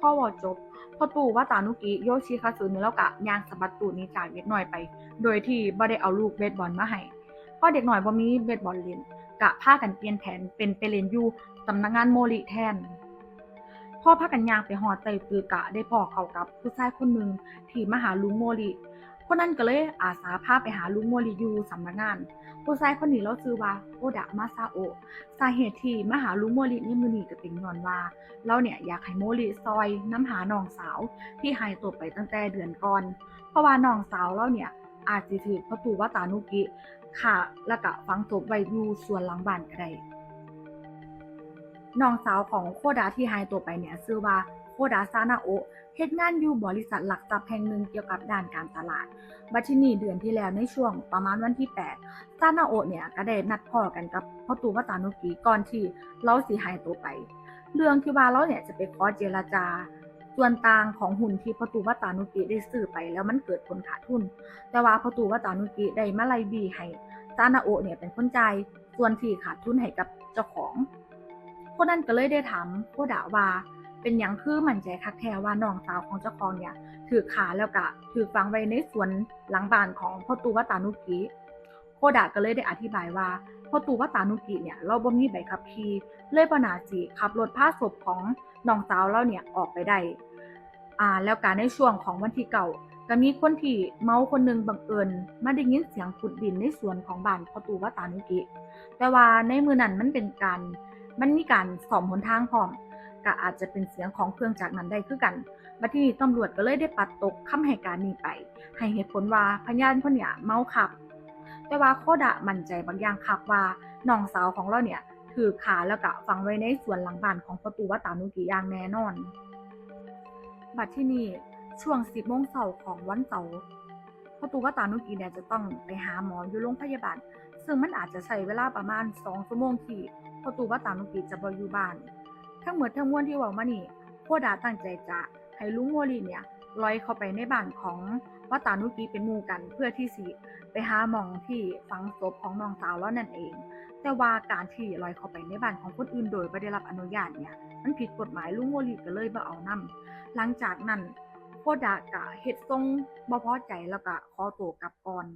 พ่อวอจบพ่อตู่ว่าตานุกิโยชิคาสึนแล้วกะยางสะบัดตูนี้จากเด็กน้อยไป โดยที่บ่ได้เอาลูกเบสบอลมาให้พราะเด็กหน้อยบ่มีเบสบอลเล่นกะพากันเปลี่ยนแผนเป็นไปเล่นอยู่สำนักงานโมริแทนพ่อพากันยางไปหอดไตตือกะได้พอเขากับผู้ชายคนหนึ่งที่มาหาลุงโมริคนนั้นก็เลยอาสาพาไปหาลุงโมริอยู่สำนักงาน ผู้ชายคนนี้เราชื่อว่าโอดะมาซาโอสาเหตุที่มาหาลุงโมริในมือนี้ก็เป็นย้อนว่าเราเนี่ยอยากให้โมริซอยน้ำหาน้องสาวที่หายตัวไปตั้งแต่เดือนก่อน เพราะว่าน้องสาวเราเนี่ยอาจจะถือประตูวาตานุกิค่ะแล้วก็ฝังศพไว้อยู่ส่วนหลังบ้านก็ได้ น้องสาวของโคดาที่หายตัวไปเนี่ยชื่อว่าโคดาซานาโอเฮ็ดงานอยู่บริษัทหลักทรัพย์แห่งหนึ่งเกี่ยวกับด้านการตลาด บัดทีนี้เดือนที่แล้วในช่วงประมาณวันที่ 8 ซานาโอเนี่ยก็ได้นัดพ่อกันกับพ่อตูวาตานุกิก่อนที่เราสิหายตัวไป เรื่องที่ว่าเราเนี่ยจะไปขอเจรจาส่วนต่างของหุ้นที่พ่อตูวาตานุกิได้ซื้อไปแล้วมันเกิดผลขาดทุน แต่ว่าพ่อตูวาตานุกิได้มาไล่บีให้ซานาโอเนี่ยเป็นคนจ่ายส่วนที่ขาดทุนให้กับเจ้าของ คนนั้นก็เลยได้ถามโคดะว่า เป็นหยังคือมั่นใจคักแท้ว่าน้องสาวของเจ้าของเนี่ยถือขาแล้วก็ถือฝังไว้ในสวนหลังบ้านของพ่อตูวตานุกิโคดะก็เลยได้อธิบายว่าพ่อตูวตานุกิเนี่ยเราบ่มีใบขับขี่เลยบ่น่าสิขับรถพาศพของน้องสาวเราเนี่ยออกไปได้อ่าแล้วการในช่วงของวันที่เก่าก็มีคนที่เมาคนหนึ่งบังเอิญมาได้ยินเสียงขุดดินในสวนของบ้านพ่อตูวตานุกิแต่ว่าในมือนั้นมันเป็นการ มันมีการสอมหนทางพร้อมก็อาจจะเป็นเสียงของเครื่องจักรนั้นได้คือกันบัดทีนี้ตำรวจก็เลยได้ปัดตกคำให้การนี้ไป ให้เหตุผลว่าพยานคนเนี่ยเมาขับ แต่ว่าโคดะมั่นใจบางอย่างคับว่าน้องสาวของเราเนี่ยถือขาแล้วก็ฝังไว้ในสวนหลังบ้านของประตูวัตานุกิยางแน่นอน บัดที่นี่ช่วง10โมงเช้าของวันเสาร์ประตูวัตานุกิเนี่ยจะต้องไปหาหมออยู่โรงพยาบาล ซึ่งมันอาจจะใช้เวลาประมาณ2ชั่วโมงที่ ประตูวัดตานุกิจะบอยู่บ้าน ทั้งหมดทั้งมวลที่ว่ามานี่โคดาตั้งใจจะให้ลุงโมลีเนี่ยลอยเข้าไปในบ้านของวัดตานุกิเป็นมู่กันเพื่อที่สิไปหาหมองที่ฝังศพของน้องสาวแล้วนั่นเอง แต่ว่าการที่ลอยเข้าไปในบ้านของคนอื่นโดยไม่ได้รับอนุญาตเนี่ยมันผิดกฎหมายลุงโมลีก็เลยบ่เอานํหลังจากนั้นโคดากะเฮ็ดทรงบ่พอใจแล้วก็ขอตัวกลับก่อน